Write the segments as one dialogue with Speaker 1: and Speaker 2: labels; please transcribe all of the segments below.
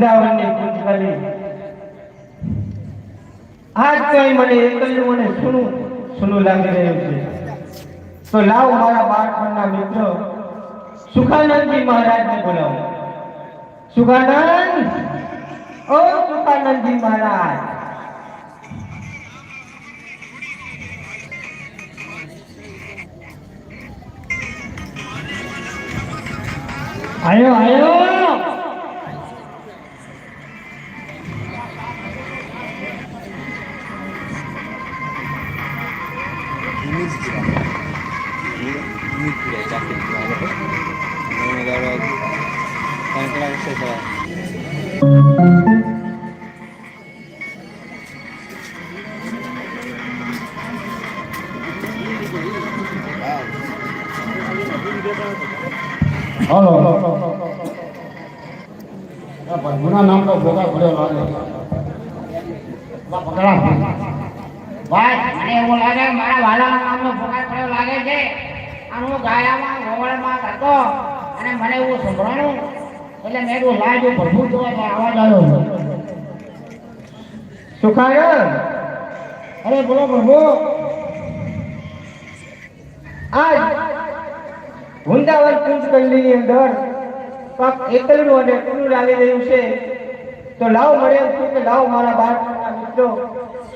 Speaker 1: વૃંદાવનની પૂંછાલી આજ કઈ મને એકલું મને સુનું સુનું લાગી રહ્યું છે. તો લાવ મારા બાળપણના મિત્ર, સુખાનંદજી મહારાજને બોલાવો. સુખાનંદ! ઓ સુખાનંદજી મહારાજ! આયો આયો!
Speaker 2: હલો ગુના નામ તો ભોગા ભર્યો લાગે. પકડા
Speaker 3: બસ, મને એવું લાગે મારા વાલાના નામનો ફોકાટ થયો લાગે છે. અને ગાયામાં, ગોવળમાં હતો અને મને એવું સંભળાણું એટલે મેં એવું લાજ પ્રભુ તો અવાજ આવ્યો
Speaker 1: સુખાય
Speaker 3: અરે બોલો પ્રભુ
Speaker 1: આજ વૃંદાવન પૂંજકલીની અંદર પાક એકલું અને એકલું લાવી રહ્યું છે. તો લાવ મળે છું કે લાવ મારા બાળપણના મિત્રો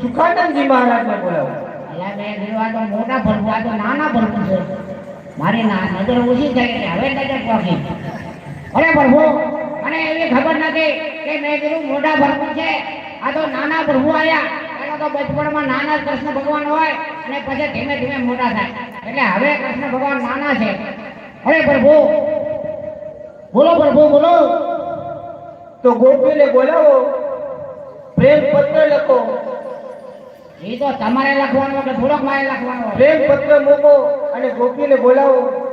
Speaker 1: સુખાનંદજી મહારાજને બોલાવો.
Speaker 3: એટલે મેં આ તો મોટા આ તો નાના ભરવું છે. મારી નજર ઓછી થઈ હવે નજર પહોંચી. અરે પ્રભુ મને એવી ખબર નથી કે મેં કીધું મોટા પ્રભુ છે. આ તો નાના પ્રભુ આયા. એનો તો બચપણમાં નાના કૃષ્ણ ભગવાન હોય અને પછી ધીમે ધીમે મોટા થાય. એટલે હવે કૃષ્ણ ભગવાન નાના છે. અરે પ્રભુ બોલો પ્રભુ બોલો.
Speaker 1: તો ગોપીને બોલાવો. પ્રેમ પત્ર લખો.
Speaker 3: એ તો તમારે લખવાનું કે થોડોક મારે લખવાનું.
Speaker 1: પ્રેમ પત્ર મૂકો અને ગોપીને બોલાવો.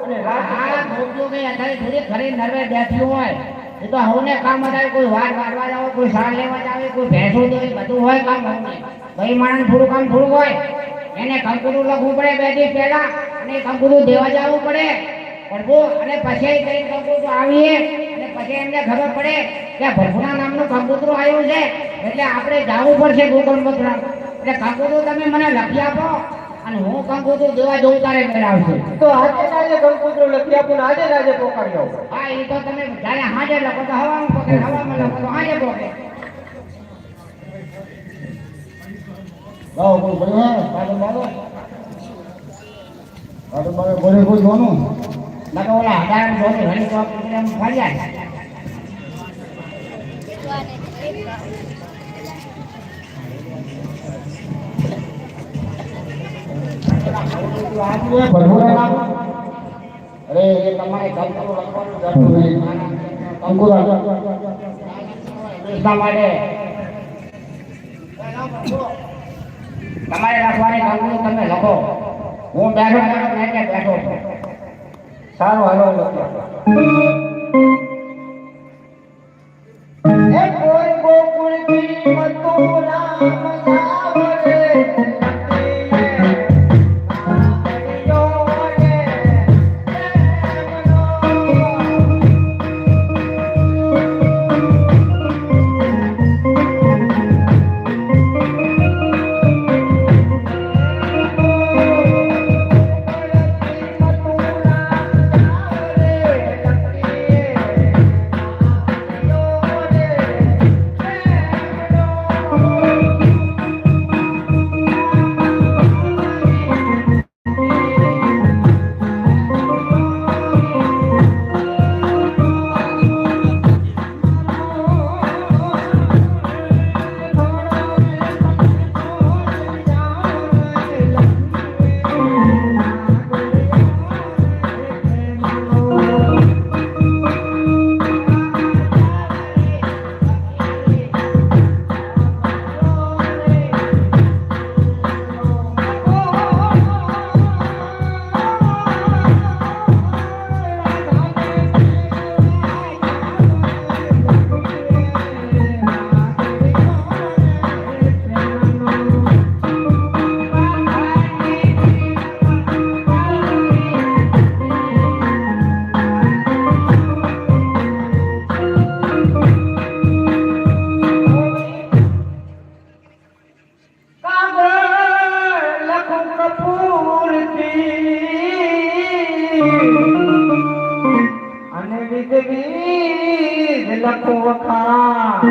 Speaker 3: એને કંકુરું લખવું પડે બે પહેલા અને કંકુરું દેવા જવું પડે. પ્રભુ અને પછી કઈ કંકુરું આવીએ. પછી એમને ખબર પડે કે ભગવાના નામનું કંકુતરું આવ્યું છે. એટલે આપણે જવું પડશે ગોકુળ એટલે કંકુરું તમે મને લખી આપો. અને હું કંકુરું દેવા જવું તારે મેળવશે
Speaker 1: તો આજે આજે કંકુતરો લખી આપું ને આજે ને આજે પોકાડી આવો.
Speaker 3: હા એ તો તમે જ્યારે હાજે લખો તો હવામાં પોકે હવામાં લખો તો હાજે પોકે
Speaker 2: લાવો પડ્યો હે પાછળ મારો પાછળ મારે બોલે કોઈ જોનું
Speaker 3: ના તો ઓલા હજાર જોની ઘણી તો એમ ફર્યા
Speaker 2: ભરભૂરા નામ અરે એ તમારે લખવાનું જરૂર નહીં કંકુ
Speaker 3: એટલા માટે. તમારે લખવાની કંકુ તમે લખો. હું બેઠો બેઠો બેઠો
Speaker 1: સારું હાલો લખી
Speaker 3: अन विद लखो
Speaker 1: खां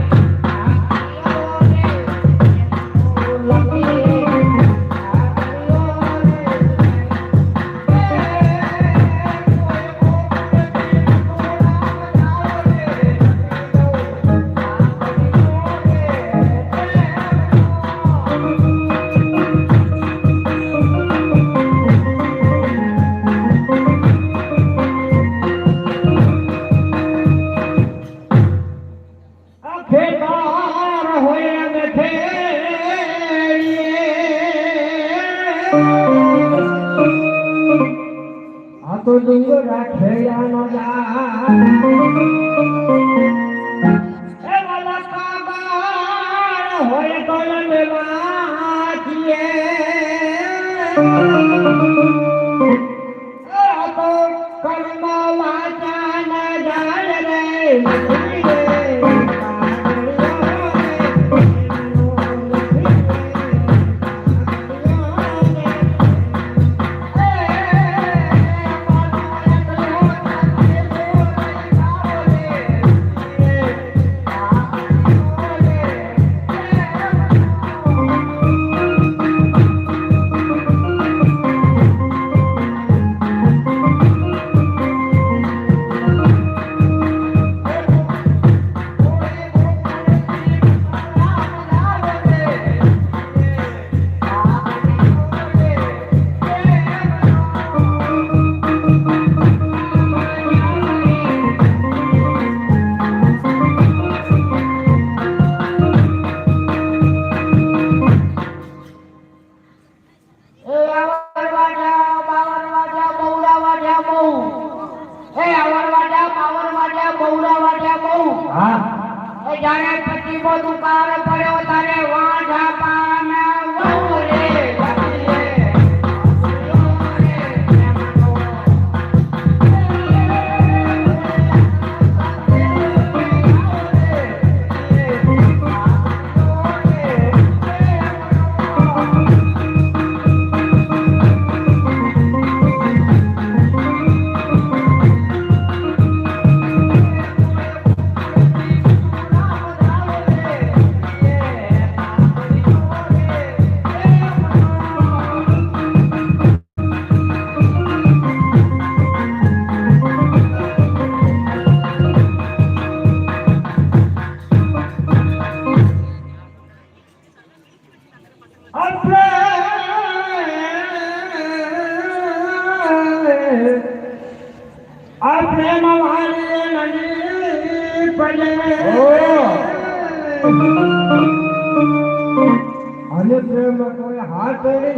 Speaker 1: હોય
Speaker 3: કલમ વાંચીએ.
Speaker 1: પ્રેમ વાળી નદી પડે હરે પ્રેમ કોઈ હાથ રે